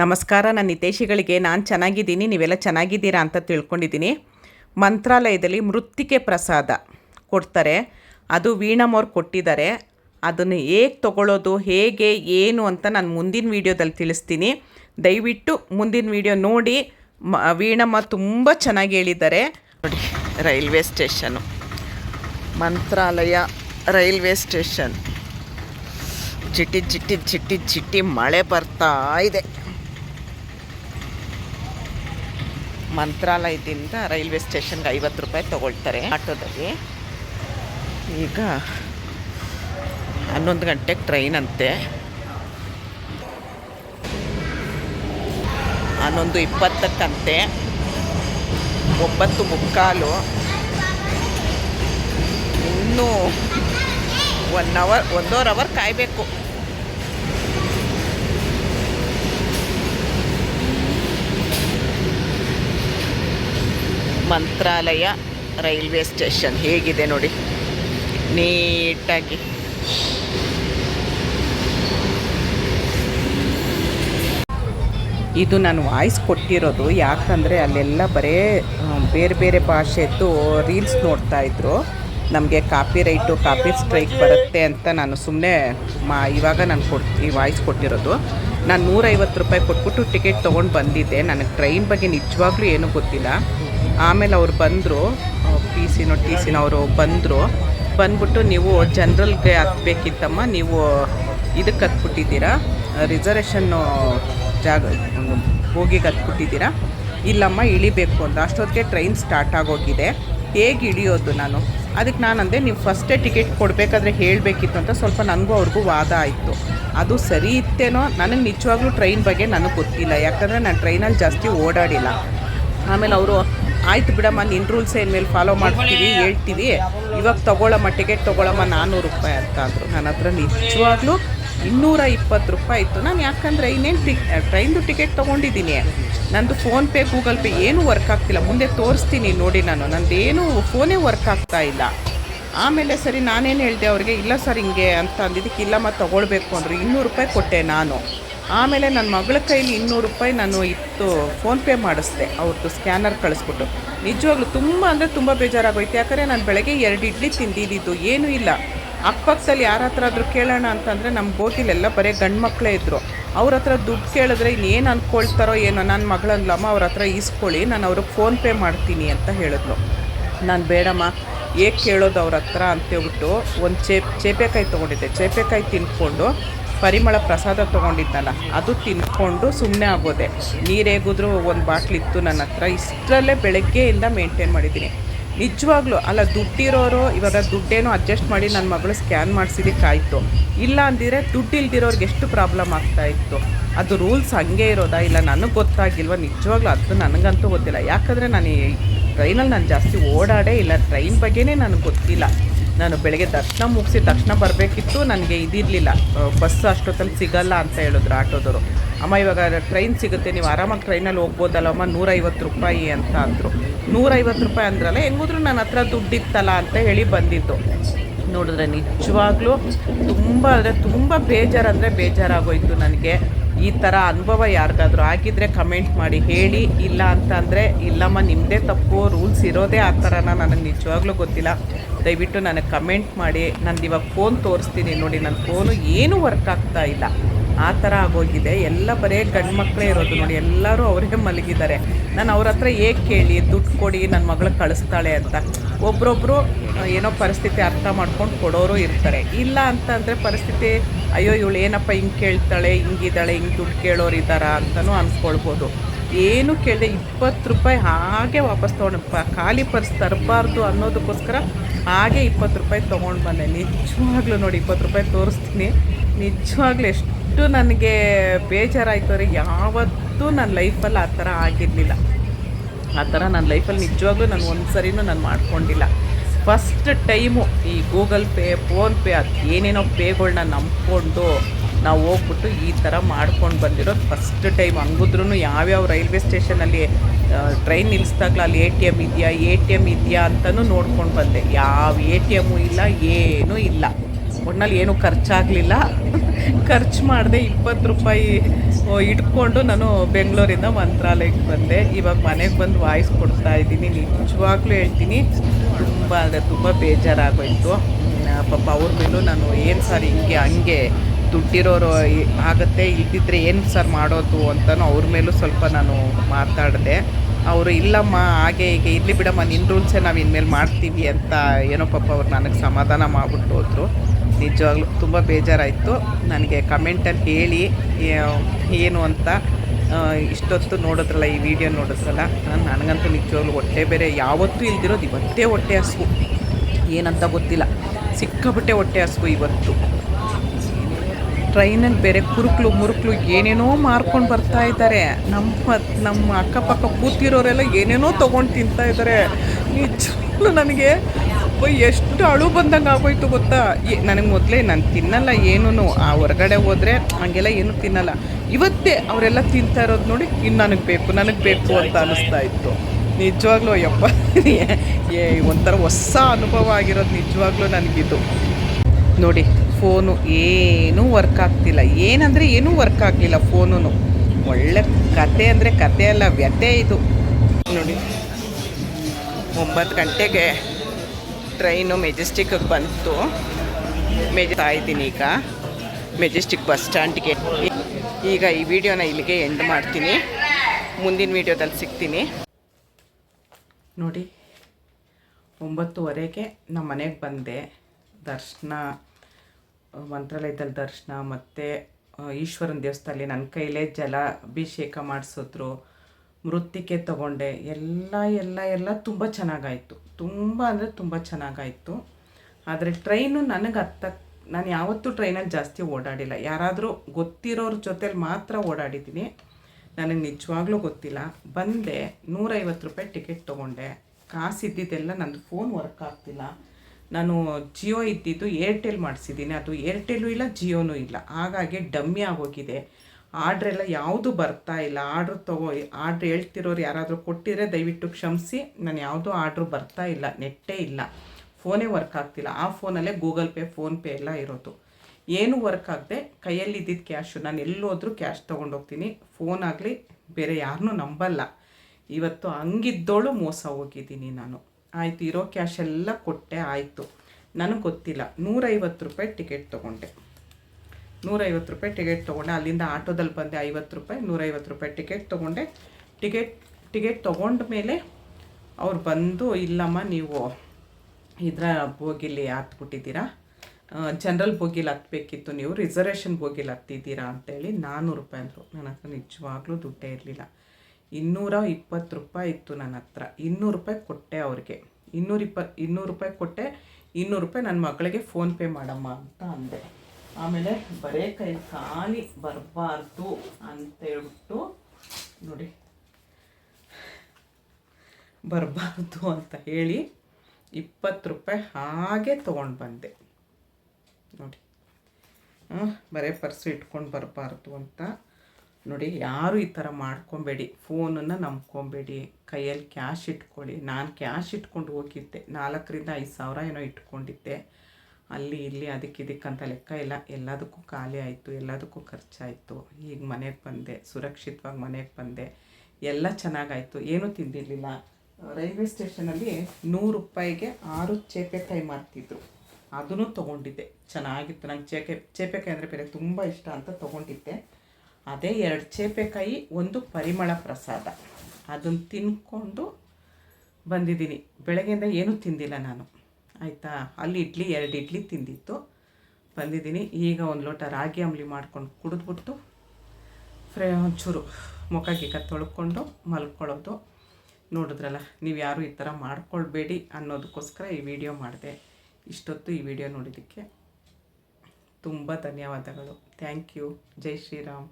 ನಮಸ್ಕಾರ, ನನ್ನ ಹಿತೇಶಿಗಳಿಗೆ ನಾನು ಚೆನ್ನಾಗಿದ್ದೀನಿ, ನೀವೆಲ್ಲ ಚೆನ್ನಾಗಿದ್ದೀರಾ ಅಂತ ತಿಳ್ಕೊಂಡಿದ್ದೀನಿ. ಮಂತ್ರಾಲಯದಲ್ಲಿ ಮೃತ್ತಿಕೆ ಪ್ರಸಾದ ಕೊಡ್ತಾರೆ. ಅದು ವೀಣಮ್ಮವ್ರು ಕೊಟ್ಟಿದ್ದಾರೆ. ಅದನ್ನು ಹೇಗೆ ತಗೊಳ್ಳೋದು ಹೇಗೆ, ಏನು ಅಂತ ನಾನು ಮುಂದಿನ ವೀಡಿಯೋದಲ್ಲಿ ತಿಳಿಸ್ತೀನಿ. ದಯವಿಟ್ಟು ಮುಂದಿನ ವೀಡಿಯೋ ನೋಡಿ. ಮ, ವೀಣಮ್ಮ ತುಂಬ ಚೆನ್ನಾಗಿ ಹೇಳಿದ್ದಾರೆ. ನೋಡಿ, railway station. Mantralaya railway station. ಜಿಟಿ ಜಿಟಿ ಜಿಟಿ ಜಿಟಿ ಮಳೆ ಬರ್ತಾ ಇದೆ. ಮಂತ್ರಾಲಯದಿಂದ ರೈಲ್ವೆ ಸ್ಟೇಷನ್ಗೆ ಐವತ್ತು ರೂಪಾಯಿ ತೊಗೊಳ್ತಾರೆ ಆಟೋದಲ್ಲಿ. ಈಗ ಹನ್ನೊಂದು ಗಂಟೆಗೆ ಟ್ರೈನ್ ಅಂತೆ. ಹನ್ನೊಂದು ಇಪ್ಪತ್ತಕ್ಕಂತೆ. ಒಂಬತ್ತು ಮುಕ್ಕಾಲು. ಇನ್ನೂ ಒನ್ ಅವರ್ ಒಂದೂವರೆ ಅವರ್ ಕಾಯಬೇಕು. Mantralaya railway station. ಹೇಗಿದೆ ನೋಡಿ? ನೀಟಾಗಿ. ಇದು ನಾನು ವಾಯ್ಸ್ ಕೊಟ್ಟಿರೋದು ಯಾಕಂದರೆ ಅಲ್ಲೆಲ್ಲ ಬರೇ ಬೇರೆ ಬೇರೆ ಭಾಷೆದ್ದು ರೀಲ್ಸ್ ನೋಡ್ತಾ ಇದ್ರು. ನಮಗೆ ಕಾಪಿ ರೈಟು ಕಾಪಿ ಸ್ಟ್ರೈಕ್ ಬರುತ್ತೆ ಅಂತ ನಾನು ಸುಮ್ಮನೆ ಮಾ, ಇವಾಗ ನಾನು ಈ ವಾಯ್ಸ್ ಕೊಟ್ಟಿರೋದು. ನಾನು ನೂರೈವತ್ತು ರೂಪಾಯಿ ಕೊಟ್ಬಿಟ್ಟು ಟಿಕೆಟ್ ತೊಗೊಂಡು ಬಂದಿದ್ದೆ. ನನಗೆ ಟ್ರೈನ್ ಬಗ್ಗೆ ನಿಜವಾಗ್ಲೂ ಏನೂ ಗೊತ್ತಿಲ್ಲ. ಆಮೇಲೆ ಅವ್ರು ಬಂದರು. ಪಿ ಸಿನೋ ಟಿ ಸಿನವರು ಬಂದರು. ಬಂದ್ಬಿಟ್ಟು ನೀವು ಜನ್ರಲ್ಗೆ ಹತ್ಬೇಕಿತ್ತಮ್ಮ, ನೀವು ಇದಕ್ಕೆ ಹತ್ಬಿಟ್ಟಿದ್ದೀರಾ? ರಿಸರ್ವೇಷನ್ನು ಜಾಗ, ಹೋಗಿಗೆ ಹತ್ಬಿಟ್ಟಿದ್ದೀರಾ? ಇಲ್ಲಮ್ಮ, ಇಳಿಬೇಕು ಅಂತ. ಅಷ್ಟೊತ್ತಿಗೆ ಟ್ರೈನ್ ಸ್ಟಾರ್ಟ್ ಆಗೋಗಿದೆ. ಹೇಗೆ ಇಳಿಯೋದು ನಾನು? ಅದಕ್ಕೆ ನಾನು ಅಂದೆ ನೀವು ಫಸ್ಟೇ ಟಿಕೆಟ್ ಕೊಡಬೇಕಾದ್ರೆ ಹೇಳಬೇಕಿತ್ತು ಅಂತ ಸ್ವಲ್ಪ ನನಗೂ ಅವ್ರಿಗೂ ವಾದ ಆಯಿತು. ಅದು ಸರಿ ಇತ್ತೇನೋ? ನನಗೆ ನಿಜವಾಗ್ಲೂ ಟ್ರೈನ್ ಬಗ್ಗೆ ನನಗೆ ಗೊತ್ತಿಲ್ಲ. ಯಾಕಂದರೆ ನಾನು ಟ್ರೈನಲ್ಲಿ ಜಾಸ್ತಿ ಓಡಾಡಿಲ್ಲ. ಆಮೇಲೆ ಅವರು ಆಯ್ತು ಬಿಡಮ್ಮ ನಿನ್ನ ರೂಲ್ಸ್ ಏನು ಮೇಲೆ ಫಾಲೋ ಮಾಡ್ತೀವಿ, ಹೇಳ್ತೀವಿ. ಇವಾಗ ತೊಗೊಳಮ್ಮ ಟಿಕೆಟ್ ತೊಗೊಳಮ್ಮ ನಾನ್ನೂರು ರೂಪಾಯಿ ಅಂತ ಅಂದರು. ನನ್ನ ಹತ್ರ ನಿಜವಾಗ್ಲೂ ಇನ್ನೂರ ಇಪ್ಪತ್ತು ರೂಪಾಯಿ ಇತ್ತು. ನಾನು ಯಾಕಂದರೆ ಇನ್ನೇನು ಟಿ ಟ್ರೈನ್ದು ಟಿಕೆಟ್ ತೊಗೊಂಡಿದ್ದೀನಿ. ನಂದು ಫೋನ್ಪೇ ಗೂಗಲ್ ಪೇ ಏನೂ ವರ್ಕ್ ಆಗ್ತಿಲ್ಲ. ಮುಂದೆ ತೋರಿಸ್ತೀನಿ ನೋಡಿ ನಾನು. ನಂದೇನು ಫೋನೇ ವರ್ಕ್ ಆಗ್ತಾ ಇಲ್ಲ. ಆಮೇಲೆ ಸರಿ ನಾನೇನು ಹೇಳಿದೆ ಅವ್ರಿಗೆ, ಇಲ್ಲ ಸರ್ ಹಿಂಗೆ ಅಂತ ಅಂದಿದ್ದಕ್ಕೆ, ಇಲ್ಲಮ್ಮ, ತೊಗೊಳ್ಬೇಕು ಅಂದರು. ಇನ್ನೂರು ರೂಪಾಯಿ ಕೊಟ್ಟೆ ನಾನು. ಆಮೇಲೆ ನನ್ನ ಮಗಳ ಕೈಲಿ ಇನ್ನೂರು ರೂಪಾಯಿ ನಾನು ಇತ್ತು ಫೋನ್ಪೇ ಮಾಡಿಸ್ದೆ. ಅವ್ರದ್ದು ಸ್ಕ್ಯಾನರ್ ಕಳಿಸ್ಬಿಟ್ಟು. ನಿಜವಾಗ್ಲೂ ತುಂಬ ಅಂದರೆ ತುಂಬ ಬೇಜಾರಾಗೋಯ್ತು. ಯಾಕಂದರೆ ನಾನು ಬೆಳಗ್ಗೆ ಎರಡು ಇಡ್ಲಿ ತಿಂದಿದ್ದು, ಏನೂ ಇಲ್ಲ. ಅಕ್ಕಪಕ್ಕದಲ್ಲಿ ಯಾರ ಹತ್ರ ಆದರೂ ಕೇಳೋಣ ಅಂತಂದರೆ ನಮ್ಮ ಬೋಟಿಲೆಲ್ಲ ಬರೀ ಗಂಡು ಮಕ್ಕಳೇ ಇದ್ದರು ಅವ್ರ ಹತ್ರ ದುಡ್ಡು ಕೇಳಿದ್ರೆ ಇನ್ನೇನು ಅಂದ್ಕೊಳ್ತಾರೋ ಏನೋ ನನ್ನ ಮಗಳಂದ್ಲಮ್ಮ ಅವ್ರ ಹತ್ರ ಈಸ್ಕೊಳ್ಳಿ, ನಾನು ಅವ್ರಿಗೆ ಫೋನ್ಪೇ ಮಾಡ್ತೀನಿ ಅಂತ ಹೇಳಿದ್ಲು. ನಾನು ಬೇಡಮ್ಮ, ಏಕೆ ಕೇಳೋದು ಅವ್ರ ಹತ್ರ ಅಂತೇಳ್ಬಿಟ್ಟು ಒಂದು ಚೇಪ್, ಚೇಪೆಕಾಯಿ ತೊಗೊಂಡಿದ್ದೆ. ಚೇಪೆಕಾಯಿ ತಿನ್ಕೊಂಡು ಪರಿಮಳ ಪ್ರಸಾದ ತೊಗೊಂಡಿದ್ನಲ್ಲ ಅದು ತಿನ್ಕೊಂಡು ಸುಮ್ಮನೆ ಆಗೋದೆ. ನೀರು ಹೇಗಿದ್ರು ಒಂದು ಬಾಟ್ಲಿತ್ತು ನನ್ನ ಹತ್ರ. ಇಷ್ಟರಲ್ಲೇ ಬೆಳಗ್ಗೆಯಿಂದ ಮೇಂಟೈನ್ ಮಾಡಿದ್ದೀನಿ. ನಿಜವಾಗ್ಲೂ, ಅಲ್ಲ, ದುಡ್ಡಿರೋರು ಇವಾಗ ದುಡ್ಡೇನೋ ಅಡ್ಜಸ್ಟ್ ಮಾಡಿ ನನ್ನ ಮಗಳು ಸ್ಕ್ಯಾನ್ ಮಾಡಿಸಿದಕ್ಕಾಯಿತು ಇಲ್ಲ ಅಂದಿದ್ರೆ ದುಡ್ಡು ಇಲ್ದಿರೋರ್ಗೆ ಎಷ್ಟು ಪ್ರಾಬ್ಲಮ್ ಆಗ್ತಾ ಇತ್ತು? ಅದು ರೂಲ್ಸ್ ಹಂಗೆ ಇರೋದಾ? ಇಲ್ಲ ನನಗೆ ಗೊತ್ತಾಗಿಲ್ವ? ನಿಜವಾಗ್ಲೂ ಅದು ನನಗಂತೂ ಗೊತ್ತಿಲ್ಲ. ಯಾಕಂದರೆ ನಾನು ಟ್ರೈನಲ್ಲಿ ನಾನು ಜಾಸ್ತಿ ಓಡಾಡೇ ಇಲ್ಲ. ಟ್ರೈನ್ ಬಗ್ಗೆನೇ ನನಗೆ ಗೊತ್ತಿಲ್ಲ. ನಾನು ಬೆಳಗ್ಗೆ ದರ್ಶನ ಮುಗಿಸಿ ತಕ್ಷಣ ಬರಬೇಕಿತ್ತು, ನನಗೆ ಇದಿರಲಿಲ್ಲ. ಬಸ್ ಅಷ್ಟೊತ್ತಲ್ಲಿ ಸಿಗಲ್ಲ ಅಂತ ಹೇಳಿದ್ರು ಆಟೋದವರು. ಅಮ್ಮ, ಇವಾಗ ಟ್ರೈನ್ ಸಿಗುತ್ತೆ, ನೀವು ಆರಾಮಾಗಿ ಟ್ರೈನಲ್ಲಿ ಹೋಗ್ಬೋದಲ್ಲಮ್ಮ ನೂರೈವತ್ತು ರೂಪಾಯಿ ಅಂತ ಅಂದರು. ನೂರೈವತ್ತು ರೂಪಾಯಿ ಅಂದ್ರಲ್ಲ, ಹೆಂಗಿದ್ರು ನನ್ನ ಹತ್ರ ದುಡ್ಡಿತ್ತಲ್ಲ ಅಂತ ಹೇಳಿ ಬಂದಿದ್ದು. ನೋಡಿದ್ರೆ ನಿಜವಾಗ್ಲೂ ತುಂಬ, ಅಂದರೆ ತುಂಬ ಬೇಜಾರಂದರೆ ಬೇಜಾರಾಗೋಯಿತು ನನಗೆ. ಈ ಥರ ಅನುಭವ ಯಾರಿಗಾದ್ರೂ ಆಗಿದ್ದರೆ ಕಮೆಂಟ್ ಮಾಡಿ, ಹೇಳಿ, ಇಲ್ಲ ಅಂತಂದರೆ, ಇಲ್ಲಮ್ಮ ನಿಮ್ಮದೇ ತಪ್ಪು ರೂಲ್ಸ್ ಇರೋದೇ ಆ ಥರನ ನನಗೆ ನಿಜವಾಗ್ಲೂ ಗೊತ್ತಿಲ್ಲ. ದಯವಿಟ್ಟು ನನಗೆ ಕಮೆಂಟ್ ಮಾಡಿ ನಂದು ಇವಾಗ ಫೋನ್ ತೋರಿಸ್ತೀನಿ ನೋಡಿ ನನ್ನ ಫೋನು ಏನೂ ವರ್ಕ್ ಆಗ್ತಾ ಇಲ್ಲ. ಆ ಥರ ಆಗೋಗಿದೆ. ಎಲ್ಲ ಬರೀ ಗಂಡು ಮಕ್ಕಳೇ ಇರೋದು ನೋಡಿ, ಎಲ್ಲರೂ ಅವರೇ ಮಲಗಿದ್ದಾರೆ. ನಾನು ಅವ್ರ ಹತ್ರ ಹೇಗೆ ಕೇಳಿ, ದುಡ್ಡು ಕೊಡಿ ನನ್ನ ಮಗಳು ಕಳಿಸ್ತಾಳೆ ಅಂತ. ಒಬ್ರೊಬ್ಬರು ಏನೋ ಪರಿಸ್ಥಿತಿ ಅರ್ಥ ಮಾಡ್ಕೊಂಡು ಕೊಡೋರು ಇರ್ತಾರೆ. ಇಲ್ಲ ಅಂತಂದರೆ ಪರಿಸ್ಥಿತಿ, ಅಯ್ಯೋ ಇವಳು ಏನಪ್ಪ ಹಿಂಗೆ ಕೇಳ್ತಾಳೆ ಹಿಂಗಿದ್ದಾಳೆ ಹಿಂಗೆ ದುಡ್ಡು ಕೇಳೋರು ಇದ್ದಾರಾ ಅಂತಲೂ ಅನ್ಸ್ಕೊಳ್ಬೋದು. ಏನು ಕೇಳಿದೆ ಇಪ್ಪತ್ತು ರೂಪಾಯಿ ಹಾಗೆ ವಾಪಸ್ ತೊಗೊಂಡು ಖಾಲಿ ಪರ್ಸ್ ತರಬಾರ್ದು ಅನ್ನೋದಕ್ಕೋಸ್ಕರ ಹಾಗೆ ಇಪ್ಪತ್ತು ರೂಪಾಯಿ ತೊಗೊಂಡು ಬಂದೆ. ನಿಜವಾಗ್ಲೂ ನೋಡಿ ಇಪ್ಪತ್ತು ರೂಪಾಯಿ ತೋರಿಸ್ತೀನಿ. ನಿಜವಾಗ್ಲೂ ಎಷ್ಟು ನನಗೆ ಬೇಜಾರಾಯ್ತು ಅಂದರೆ ಯಾವತ್ತೂ ನನ್ನ ಲೈಫಲ್ಲಿ ಆ ಥರ ಆಗಿರಲಿಲ್ಲ. ಆ ಥರ ನನ್ನ ಲೈಫಲ್ಲಿ ನಿಜವಾಗ್ಲೂ ನಾನು ಒಂದು ಸರಿನೂ ನಾನು ಮಾಡ್ಕೊಂಡಿಲ್ಲ. ಫಸ್ಟ್ ಟೈಮು ಈ ಗೂಗಲ್ ಪೇ ಫೋನ್ಪೇ ಅದು ಏನೇನೋ ಪೇಗಳನ್ನ ನಂಬ್ಕೊಂಡು ನಾವು ಹೋಗ್ಬಿಟ್ಟು ಈ ಥರ ಮಾಡ್ಕೊಂಡು ಬಂದಿರೋದು ಫಸ್ಟ್ ಟೈಮ್ ಹಂಗಿದ್ರೂ ಯಾವ್ಯಾವ ರೈಲ್ವೆ ಸ್ಟೇಷನಲ್ಲಿ ಟ್ರೈನ್ ನಿಲ್ಲಿಸ್ದಾಗಲ ಅಲ್ಲಿ ಎ ಟಿ ಎಂ ಇದೆಯಾ ಎ ಟಿ ಎಂ ಇದೆಯಾ ಅಂತಲೂ ನೋಡ್ಕೊಂಡು ಬಂದೆ. ಯಾವ ಎ ಟಿ ಎಮ್ಮು ಇಲ್ಲ, ಏನೂ ಇಲ್ಲ. ಒಟ್ನಲ್ಲಿ ಏನೂ ಖರ್ಚಾಗಲಿಲ್ಲ. ಖರ್ಚು ಮಾಡಿದೆ ಇಪ್ಪತ್ತು ರೂಪಾಯಿ ಇಟ್ಕೊಂಡು ನಾನು ಬೆಂಗಳೂರಿಂದ ಮಂತ್ರಾಲಯಕ್ಕೆ ಬಂದೆ. ಇವಾಗ ಮನೆಗೆ ಬಂದು ವಾಯ್ಸ್ ಕೊಡ್ತಾ ಇದ್ದೀನಿ. ನಿಜವಾಗ್ಲೂ ಹೇಳ್ತೀನಿ. ತುಂಬ ಅಂದರೆ ತುಂಬ ಬೇಜಾರಾಗೋಯಿತು. ಪಾಪ ಅವ್ರ ಮೇಲೂ ನಾನು ಏನು ಸರ್ ಹಿಂಗೆ ಹಂಗೆ ದುಡ್ಡಿರೋರು ಆಗುತ್ತೆ ಇದ್ದಿದ್ರೆ ಏನು ಸರ್ ಮಾಡೋದು ಅಂತಲೂ ಅವ್ರ ಮೇಲೂ ಸ್ವಲ್ಪ ನಾನು ಮಾತಾಡಿದೆ. ಅವರು ಇಲ್ಲಮ್ಮ, ಹಾಗೆ ಹೀಗೆ, ಇರಲಿ ಬಿಡಮ್ಮ ನಿನ್ನ ರೂಲ್ಸೇ ನಾವು ಇನ್ಮೇಲೆ ಮಾಡ್ತೀವಿ ಅಂತ ಏನೋ ಪಾಪ ಅವ್ರು ನನಗೆ ಸಮಾಧಾನ ಮಾಡಿಬಿಟ್ಟು ಹೋದರು. ನಿಜವಾಗ್ಲೂ ತುಂಬ ಬೇಜಾರಾಯಿತು. ನನಗೆ ಕಮೆಂಟಲ್ಲಿ ಹೇಳಿ ಏನು ಅಂತ ಇಷ್ಟೊತ್ತು ನೋಡಿದ್ರಲ್ಲ, ಈ ವಿಡಿಯೋ ನೋಡಿದ್ರಲ್ಲ ನಾನು ನನಗಂತೂ ನಿಜವಾಗ್ಲೂ ಹೊಟ್ಟೆ ಬೇರೆ. ಯಾವತ್ತೂ ಇಲ್ದಿರೋದು ಇವತ್ತೇ ಹೊಟ್ಟೆ ಹಸು ಏನಂತ ಗೊತ್ತಿಲ್ಲ. ಸಿಕ್ಕಾಪಟ್ಟೆ ಹೊಟ್ಟೆ ಹಸು ಇವತ್ತು. ಟ್ರೈನಲ್ಲಿ ಬೇರೆ ಕುರುಕ್ಲು, ಮುರುಕ್ಲು, ಏನೇನೋ ಮಾರ್ಕೊಂಡು ಬರ್ತಾ ಇದ್ದಾರೆ. ನಮ್ಮ ನಮ್ಮ ಅಕ್ಕಪಕ್ಕ ಕೂತಿರೋರೆಲ್ಲ ಏನೇನೋ ತೊಗೊಂಡು ತಿಂತಾ ಇದ್ದಾರೆ. ನಿಜವಾಗ್ಲೂ ನನಗೆ ಅಪ್ಪ, ಎಷ್ಟು ಅಳು ಬಂದಂಗೆ ಆಗೋಯ್ತು ಗೊತ್ತಾ? ನನಗೆ ಮೊದಲೇ ನಾನು ತಿನ್ನಲ್ಲ ಏನೂ ಆ ಹೊರಗಡೆ ಹೋದರೆ ಹಂಗೆಲ್ಲ ಏನೂ ತಿನ್ನಲ್ಲ. ಇವತ್ತೇ ಅವರೆಲ್ಲ ತಿಂತಾ ಇರೋದು ನೋಡಿ ಇನ್ನು ನನಗೆ ಬೇಕು ನನಗೆ ಬೇಕು ಅಂತ ಅನ್ನಿಸ್ತಾ ಇತ್ತು. ನಿಜವಾಗ್ಲೂ ಅಯ್ಯಪ್ಪ. ಏ ಒಂಥರ ಹೊಸ ಅನುಭವ ಆಗಿರೋದು ನಿಜವಾಗ್ಲೂ ನನಗಿದು. ನೋಡಿ ಫೋನು ಏನೂ ವರ್ಕ್ ಆಗ್ತಿಲ್ಲ. ಏನಂದರೆ ಏನೂ ವರ್ಕ್ ಆಗಲಿಲ್ಲ ಫೋನು ಒಳ್ಳೆ ಕತೆ ಅಂದರೆ ಕತೆ ಅಲ್ಲ ವ್ಯತೆ ಇದು. ನೋಡಿ ಒಂಬತ್ತು ಗಂಟೆಗೆ ಟ್ರೈನು ಮೆಜೆಸ್ಟಿಕ್ಗೆ ಬಂತು. ಮೆಜೆಸ್ತಾ ಇದ್ದೀನಿ ಈಗ. ಮೆಜೆಸ್ಟಿಕ್ ಬಸ್ ಸ್ಟ್ಯಾಂಡ್ಗೆ. ಈಗ ಈ ವಿಡಿಯೋನ ಇಲ್ಲಿಗೆ ಎಂಡ್ ಮಾಡ್ತೀನಿ. ಮುಂದಿನ ವಿಡಿಯೋದಲ್ಲಿ ಸಿಗ್ತೀನಿ. ನೋಡಿ, ಒಂಬತ್ತುವರೆಗೆ ನಮ್ಮ ಮನೆಗೆ ಬಂದೆ. ದರ್ಶನ, ಮಂತ್ರಾಲಯದಲ್ಲಿ ದರ್ಶನ, ಮತ್ತು ಈಶ್ವರನ ದೇವಸ್ಥಾನದಲ್ಲಿ ನನ್ನ ಕೈಲೇ ಜಲ ಅಭಿಷೇಕ ಮಾಡಿಸಿದ್ರು. ಮೃತ್ತಿಕೆ ತಗೊಂಡೆ. ಎಲ್ಲ ಎಲ್ಲ ಎಲ್ಲ ತುಂಬ ಚೆನ್ನಾಗಾಯಿತು. ತುಂಬ ಅಂದರೆ ತುಂಬ ಚೆನ್ನಾಗಾಯಿತು. ಆದರೆ ಟ್ರೈನು ನನಗೆ ಹತ್ತ ನಾನು ಯಾವತ್ತೂ ಟ್ರೈನಲ್ಲಿ ಜಾಸ್ತಿ ಓಡಾಡಿಲ್ಲ. ಯಾರಾದರೂ ಗೊತ್ತಿರೋರ ಜೊತೆಲಿ ಮಾತ್ರ ಓಡಾಡಿದ್ದೀನಿ. ನನಗೆ ನಿಜವಾಗ್ಲೂ ಗೊತ್ತಿಲ್ಲ. ಬಂದೆ, ನೂರೈವತ್ತು ರೂಪಾಯಿ ಟಿಕೆಟ್ ತೊಗೊಂಡೆ. ಕಾಸು ಇದ್ದಿದ್ದೆಲ್ಲ ನಂದು ಫೋನ್ ವರ್ಕ್ ಆಗ್ತಿಲ್ಲ. ನಾನು ಜಿಯೋ ಇದ್ದಿದ್ದು ಏರ್ಟೆಲ್ ಮಾಡಿಸಿದ್ದೀನಿ. ಅದು ಏರ್ಟೆಲ್ಲೂ ಇಲ್ಲ ಜಿಯೋನೂ ಇಲ್ಲ. ಹಾಗಾಗಿ ಡಮ್ಮಿ ಆಗೋಗಿದೆ. ಆರ್ಡ್ರೆಲ್ಲ ಯಾವುದು ಬರ್ತಾ ಇಲ್ಲ. ಆರ್ಡ್ರ್ ತಗೋ, ಆರ್ಡ್ರ್ ಹೇಳ್ತಿರೋರು ಯಾರಾದರೂ ಕೊಟ್ಟಿದ್ರೆ ದಯವಿಟ್ಟು ಕ್ಷಮಿಸಿ. ನಾನು ಯಾವುದೂ ಆರ್ಡ್ರ್ ಬರ್ತಾ ಇಲ್ಲ, ನೆಟ್ಟೇ ಇಲ್ಲ. ಫೋನೇ ವರ್ಕ್ ಆಗ್ತಿಲ್ಲ. ಆ ಫೋನಲ್ಲೇ ಗೂಗಲ್ ಪೇ ಫೋನ್ಪೇ ಎಲ್ಲ ಇರೋದು. ಏನು ವರ್ಕ್ ಆಗದೆ ಕೈಯಲ್ಲಿ ಇದ್ದಿದ್ದ ಕ್ಯಾಶು. ನಾನು ಎಲ್ಲೋದ್ರೂ ಕ್ಯಾಶ್ ತೊಗೊಂಡೋಗ್ತೀನಿ. ಫೋನ್ ಆಗಲಿ ಬೇರೆ ಯಾರನ್ನೂ ನಂಬಲ್ಲ. ಇವತ್ತು ಹಂಗಿದ್ದೋಳು ಮೋಸ ಹೋಗಿದ್ದೀನಿ ನಾನು. ಆಯಿತು, ಇರೋ ಕ್ಯಾಶ್ ಎಲ್ಲ ಕೊಟ್ಟೆ, ಆಯಿತು. ನನಗೆ ಗೊತ್ತಿಲ್ಲ. ನೂರೈವತ್ತು ರೂಪಾಯಿ ಟಿಕೆಟ್ ತೊಗೊಂಡೆ. ನೂರೈವತ್ತು ರೂಪಾಯಿ ಟಿಕೆಟ್ ತೊಗೊಂಡೆ. ಅಲ್ಲಿಂದ ಆಟೋದಲ್ಲಿ ಬಂದೆ ಐವತ್ತು ರೂಪಾಯಿ, ನೂರೈವತ್ತು ರೂಪಾಯಿ ಟಿಕೆಟ್ ತೊಗೊಂಡೆ. ಟಿಕೆಟ್ ಟಿಕೆಟ್ ತೊಗೊಂಡ ಮೇಲೆ ಅವ್ರು ಬಂದು, ಇಲ್ಲಮ್ಮ ನೀವು ಇದರ ಬೋಗಿಲಿ ಹತ್ಬಿಟ್ಟಿದ್ದೀರಾ? ಜನರಲ್ ಬೋಗಿಲಿ ಹತ್ತಬೇಕಿತ್ತು ನೀವು ರಿಸರ್ವೇಷನ್ ಬೋಗಿಲಿ ಹತ್ತಿದ್ದೀರಾ ಅಂತೇಳಿ ನಾನ್ನೂರು ರೂಪಾಯಿ ಅಂದರು. ನನ್ನ ಹತ್ರ ನಿಜವಾಗ್ಲೂ ದುಡ್ಡೇ ಇರಲಿಲ್ಲ. ಇನ್ನೂರ ಇಪ್ಪತ್ತು ರೂಪಾಯಿ ಇತ್ತು ನನ್ನ ಹತ್ರ. ಇನ್ನೂರು ರೂಪಾಯಿ ಕೊಟ್ಟೆ ಅವ್ರಿಗೆ. ಇನ್ನೂರಿಪ್ಪ, ಇನ್ನೂರು ರೂಪಾಯಿ ಕೊಟ್ಟೆ, ಇನ್ನೂರು ರೂಪಾಯಿ ನನ್ನ ಮಗಳಿಗೆ ಫೋನ್ಪೇ ಮಾಡಮ್ಮ ಅಂತ ಅಂದೆ. ಆಮೇಲೆ ಬರೇ ಕೈ ಖಾಲಿ ಬರಬಾರ್ದು ಅಂತ ಹೇಳ್ಬಿಟ್ಟು ನೋಡಿ. ಬರಬಾರ್ದು ಅಂತ ಹೇಳಿ ಇಪ್ಪತ್ತು ರೂಪಾಯಿ ಹಾಗೆ ತೊಗೊಂಡು ಬಂದೆ. ನೋಡಿ. ಬರೀ ಪರ್ಸು ಇಟ್ಕೊಂಡು ಬರಬಾರ್ದು ಅಂತ. ನೋಡಿ, ಯಾರು ಈ ಥರ ಮಾಡ್ಕೊಬೇಡಿ. ಫೋನನ್ನು ನಂಬ್ಕೊಬೇಡಿ. ಕೈಯಲ್ಲಿ ಕ್ಯಾಶ್ ಇಟ್ಕೊಳ್ಳಿ. ನಾನು ಕ್ಯಾಶ್ ಇಟ್ಕೊಂಡು ಹೋಗಿದ್ದೆ. ನಾಲ್ಕರಿಂದ ಐದು ಸಾವಿರ ಏನೋ ಇಟ್ಕೊಂಡಿದ್ದೆ. ಅಲ್ಲಿ ಇಲ್ಲಿ ಅದಕ್ಕೆ ಇದಕ್ಕಂತ ಲೆಕ್ಕ ಇಲ್ಲ. ಎಲ್ಲದಕ್ಕೂ ಖಾಲಿ ಆಯಿತು, ಎಲ್ಲದಕ್ಕೂ ಖರ್ಚಾಯಿತು. ಈಗ ಮನೆಗೆ ಬಂದೆ, ಸುರಕ್ಷಿತವಾಗಿ ಮನೆಗೆ ಬಂದೆ. ಎಲ್ಲ ಚೆನ್ನಾಗಾಯಿತು. ಏನೂ ತಿಂದಿರಲಿಲ್ಲ. ರೈಲ್ವೆ ಸ್ಟೇಷನಲ್ಲಿ ನೂರು ರೂಪಾಯಿಗೆ ಆರು ಚೇಪೆಕಾಯಿ ಮಾರ್ತಿದ್ರು ಅದನ್ನು ತೊಗೊಂಡಿದ್ದೆ. ಚೆನ್ನಾಗಿತ್ತು. ನಂಗೆ ಚೇಕೆ ಚೇಪೆಕಾಯಿ ಅಂದರೆ ಬೇರೆ ತುಂಬ ಇಷ್ಟ ಅಂತ ತೊಗೊಂಡಿದ್ದೆ. ಅದೇ ಎರಡು ಚೇಪೆಕಾಯಿ ಒಂದು ಪರಿಮಳ ಪ್ರಸಾದ. ಅದನ್ನು ತಿನ್ಕೊಂಡು ಬಂದಿದ್ದೀನಿ. ಬೆಳಗ್ಗೆಯಿಂದ ಏನೂ ತಿಂದಿಲ್ಲ ನಾನು. ಆಯಿತಾ? ಅಲ್ಲಿ ಇಡ್ಲಿ, ಎರಡು ಇಡ್ಲಿ ತಿಂದಿತ್ತು. ಬಂದಿದ್ದೀನಿ. ಈಗ ಒಂದು ಲೋಟ ರಾಗಿ ಅಂಬ್ಲಿ ಮಾಡ್ಕೊಂಡು ಕುಡಿದ್ಬಿಟ್ಟು ಫ್ರೇ ಒಂಚೂರು ಮುಖ ಗಿಕ್ಕ ತೊಳ್ಕೊಂಡು ಮಲ್ಕೊಳ್ಳೋದು. ನೋಡಿದ್ರಲ್ಲ, ನೀವು ಯಾರು ಈ ಥರ ಮಾಡ್ಕೊಳ್ಬೇಡಿ ಅನ್ನೋದಕ್ಕೋಸ್ಕರ ಈ ವಿಡಿಯೋ ಮಾಡಿದೆ. ಇಷ್ಟೊತ್ತು ಈ ವಿಡಿಯೋ ನೋಡಿದ್ದಕ್ಕೆ ತುಂಬ ಧನ್ಯವಾದಗಳು. Thank you. ಜೈ ಶ್ರೀರಾಮ್.